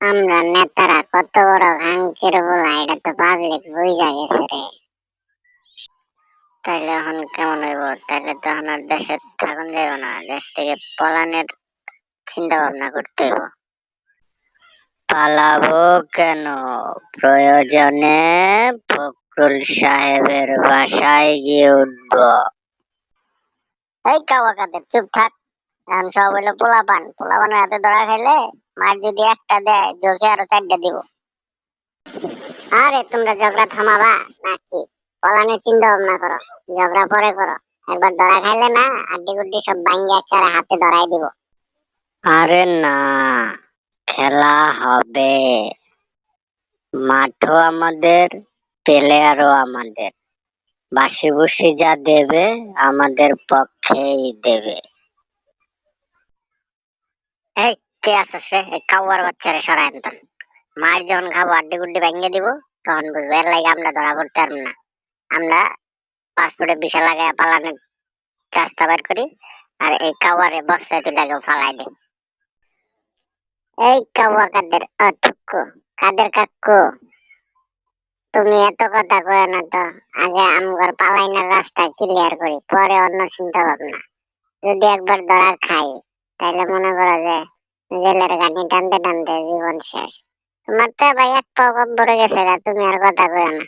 আমরা নেতারা কত বড় ভাঙকের বলা, এটা তো পাবলিক বুঝা গেছে রে। তাইলে এখন কেমন হইব? তাইলে তো এখন আর দেশে থাকুন যাইব না, দেশ থেকে পলানের চিন্তা ভাবনা করতে হইব। পালাবো কেন? প্রয়োজনে ফখরুল সাহেবের বাসায় গিয়ে উঠবো। এই কাওয়াকাদের, চুপ থাক। এখন সব হইল পোলাপান। পোলাপানের হাতে ধরা খাইলে মার যদি একটা দেয় যোগে আরও চারটা দিব। আরে, তোমরা ঝগড়া থামাবা? নাকি? পলানের চিন্তা ভাবনা করো। ঝগড়া পরে করো। একবার ধরা খাইলে না আড্ডি গুড্ডি সব ভাঙ্গে একেবারে হাতে ধরাই দিব। আরে না, খেলা হবে। মাঠও আমাদের, প্লেয়ারও আমাদের। বাসি বুসি যা দেবে, আমাদের পক্ষেই দেবে এই কে সে? এই কাউয়ার বাচ্চারে সরাই আনতাম মার যখন খাব আড্ডি গুড্ডি ভেঙে দিব, তখন বুঝব, এর লাগে আমরা ধরা পড়তে পারব না। আমরা পাসপোর্টে বিশা লাগাই পালানোর রাস্তা বের করি, আর এই কাওয়ারে বক্সে তুলে ফালাই দে এই কাওয়া কাদের অথুকু কাদের কাকু? তুমি এত কথা কয় না তো, আগে আমগর পালাইনার রাস্তা ক্লিয়ার করি, পরে অন্য চিন্তা ভাবনা। যদি একবার ধরা খাই, তাইলে মনে করো যে জেলের গানি টানতে টানতে জীবন শেষ। তোমার তো ভাই এক পাও কব্বরে গেছে তুমি আর কথা কয় না।